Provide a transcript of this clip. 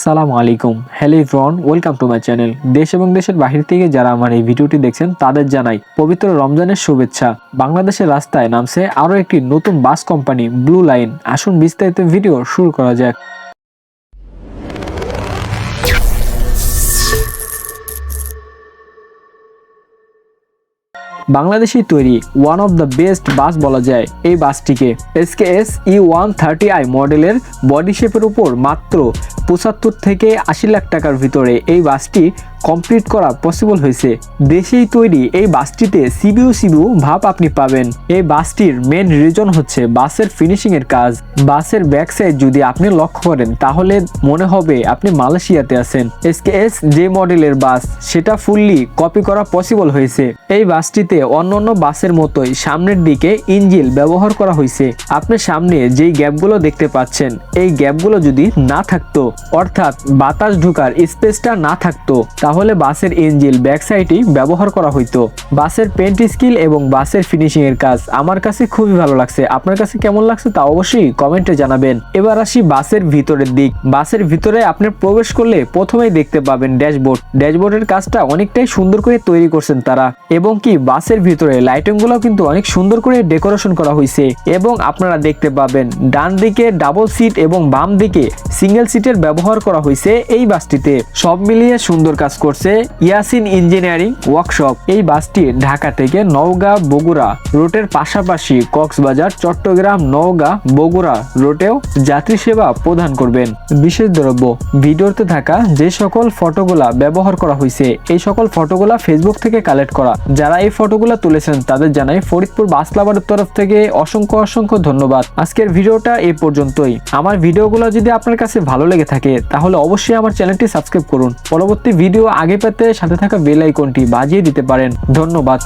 আসসালামু আলাইকুম। Hello everyone welcome to my channel দেশ এবং দেশের বাহির থেকে যারা আমার এই ভিডিওটি দেখছেন, তাদের জানাই পবিত্র রমজানের শুভেচ্ছা। বাংলাদেশের রাস্তায় নামছে আরও একটি নতুন বাস কোম্পানি ব্লু লাইন আসুন বিস্তারিত ভিডিও শুরু করা যাক। বাংলাদেশি তৈরি one of the best bus বলা যায় এই বাসটিকে। SK S E one thirty I মডেলের বডি শেপের উপর মাত্র পঁচাত্তর থেকে আশি লাখ টাকার ভিতরে এই বাসটি কমপ্লিট করা পসিবল হয়েছে। দেশেই তৈরি এই বাসটিতে সিবিউ সিবিউ ভাব আপনি পাবেন। এই বাসটির মেন রিজন হচ্ছে বাসের ফিনিশিং এর কাজ। বাসের ব্যাক সাইড যদি আপনি লক্ষ্য করেন, তাহলে মনে হবে আপনি মালয়েশিয়াতে আছেন। এসকে এস যে মডেলের বাস, সেটা ফুললি কপি করা পসিবল হয়েছে। এই বাসটিতে অন্যান্য বাসের মতোই সামনের দিকে ইঞ্জিল ব্যবহার করা হয়েছে। আপনি সামনে যেই গ্যাপগুলো দেখতে পাচ্ছেন, এই গ্যাপগুলো যদি না থাকতো অর্থাৎ বাতাস ঢুকার স্পেসটা না থাকতো, তাহলে বাসের ইঞ্জিল ব্যাক সাইডই ব্যবহার করা হইতো। বাসের পেন্ট স্কিল এবং বাসের ফিনিশিং এর কাজ আমার কাছে খুবই ভালো লাগছে। আপনার কাছে কেমন লাগছে তা অবশ্যই কমেন্টে জানাবেন। এবার আসি বাসের ভিতরের দিক। বাসের ভিতরে আপনি প্রবেশ করলে প্রথমেই দেখতে পাবেন ড্যাশবোর্ড। ড্যাশবোর্ডের কাজটা অনেকটাই সুন্দর করে তৈরি করছেন তারা। এবং কি বাসের ভিতরে লাইটিংগুলো কিন্তু অনেক সুন্দর করে ডেকোরেশন করা হয়েছে এবং আপনারা দেখতে পাবেন ডান দিকে ডাবল সিট এবং বাম দিকে সিঙ্গেল সিটের ব্যবহার করা হয়েছে এই বাসটিতে। সব মিলিয়ে সুন্দর কাজ করছে ইয়াসিন ইঞ্জিনিয়ারিং ওয়ার্কশপ। এই বাসটি ঢাকা থেকে নওগাঁ বগুড়া রুটের পাশাপাশি কক্সবাজার, চট্টগ্রাম, নওগাঁ বগুড়া রুটেও যাত্রী সেবা প্রদান করবেন। বিশেষ দ্রব্য, ভিডিওতে থাকা যে সকল ফটোগুলা ব্যবহার করা হয়েছে, এই সকল ফটোগুলা ফেসবুক থেকে কালেক্ট করা। যারা এই ফটোগুলা তুলেছেন, তাদের জানাই ফরিদপুর বাস ক্লাবের তরফ থেকে অসংখ্য অসংখ্য ধন্যবাদ। আজকের ভিডিওটা এই পর্যন্তই। আমার ভিডিওগুলো যদি আপনার কাছে ভালো লেগে থাকে, তাহলে অবশ্যই আমার চ্যানেলটি সাবস্ক্রাইব করুন। পরবর্তী ভিডিও আগে পেতে সাথে থাকা বেল আইকনটি বাজিয়ে দিতে পারেন। ধন্যবাদ।